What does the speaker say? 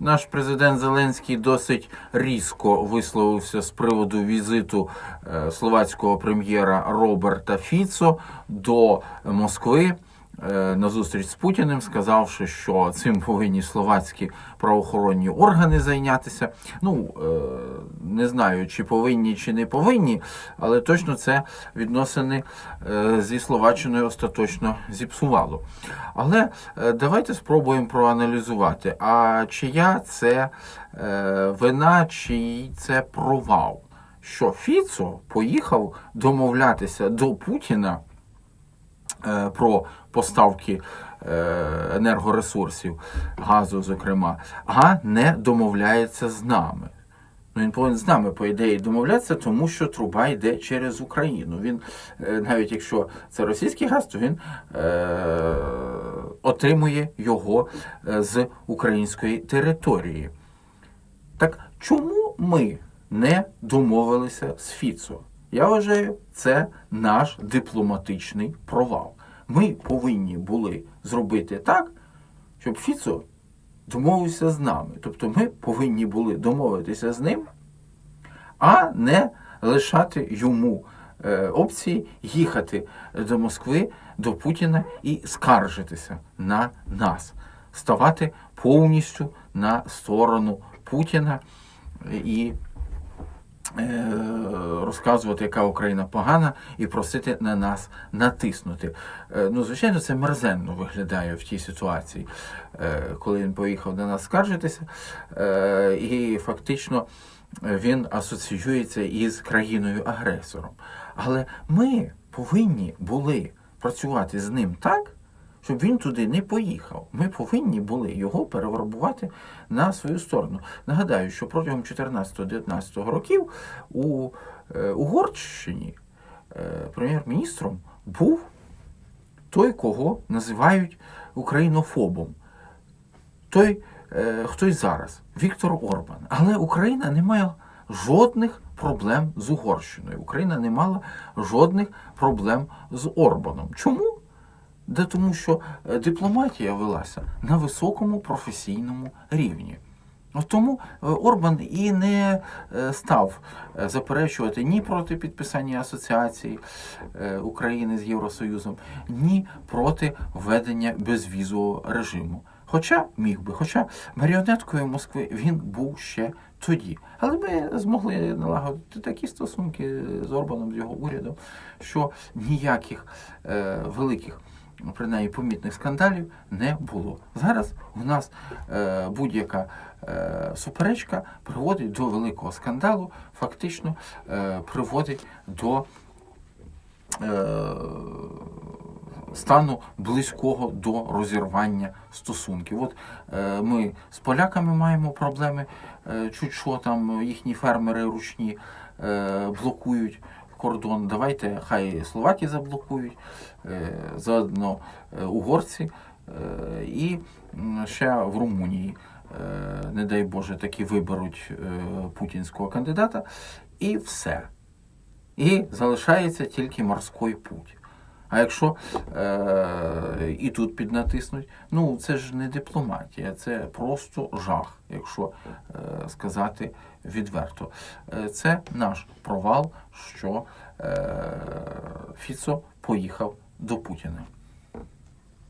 Наш президент Зеленський досить різко висловився з приводу візиту е, словацького прем'єра Роберта Фіцо до Москви на зустріч з Путіним, сказавши, що цим повинні словацькі правоохоронні органи зайнятися. Ну е, не знаю, чи повинні, чи не повинні, але точно це відносини е, зі Словаччиною остаточно зіпсувало. Але е, давайте спробуємо проаналізувати, а чия це е, вина, чий це провал. Що Фіцо поїхав домовлятися до Путіна е, про поставки е, енергоресурсів, газу, зокрема, а не домовляється з нами. Ну, він повинен з нами, по ідеї, домовлятися, тому що труба йде через Україну. Він, е, навіть якщо це російський газ, то він е, отримує його е, з української території. Так чому ми не домовилися з Фіцо? Я вважаю, це наш дипломатичний провал. Ми повинні були зробити так, щоб Фіцо домовився з нами. Тобто ми повинні були домовитися з ним, а не лишати йому е, опції їхати до Москви, до Путіна і скаржитися на нас, ставати повністю на сторону Путіна і розказувати, яка Україна погана, і просити на нас натиснути. Е, Ну, звичайно, це мерзенно виглядає в тій ситуації, е, коли він поїхав на нас скаржитися, Е, і фактично він асоціюється із країною-агресором. Але ми повинні були працювати з ним так, щоб він туди не поїхав. Ми повинні були його перевербувати на свою сторону. Нагадаю, що протягом 14-19 років у е, Угорщині е, прем'єр-міністром був той, кого називають українофобом. Той, е, хто й зараз, Віктор Орбан. Але Україна не має жодних проблем з Угорщиною. Україна не мала жодних проблем з Орбаном. Чому? Да тому що е, дипломатія велася на високому професійному рівні. Тому е, Орбан і не е, став заперечувати ні проти підписання асоціації України з Євросоюзом, ні проти введення безвізового режиму. Хоча міг би, хоча маріонеткою Москви він був ще тоді. Але ми змогли налагодити такі стосунки з Орбаном, з його урядом, що ніяких е, великих принаймні помітних скандалів не було. Зараз у нас е, будь-яка е, суперечка приводить до великого скандалу, фактично е, приводить до е, стану близького до розірвання стосунків. От е, ми з поляками маємо проблеми, е, чуть що там їхні фермери ручні е, блокують кордон. Давайте хай словаки заблокують, е, заодно е, угорці е, і ще в Румунії. Не дай Боже, таки виберуть путінського кандидата, і все. І залишається тільки морський путь. А якщо е, і тут піднатиснуть, ну це ж не дипломатія, це просто жах, якщо е, сказати відверто. Е, це наш провал, що е, Фіцо поїхав до Путіна.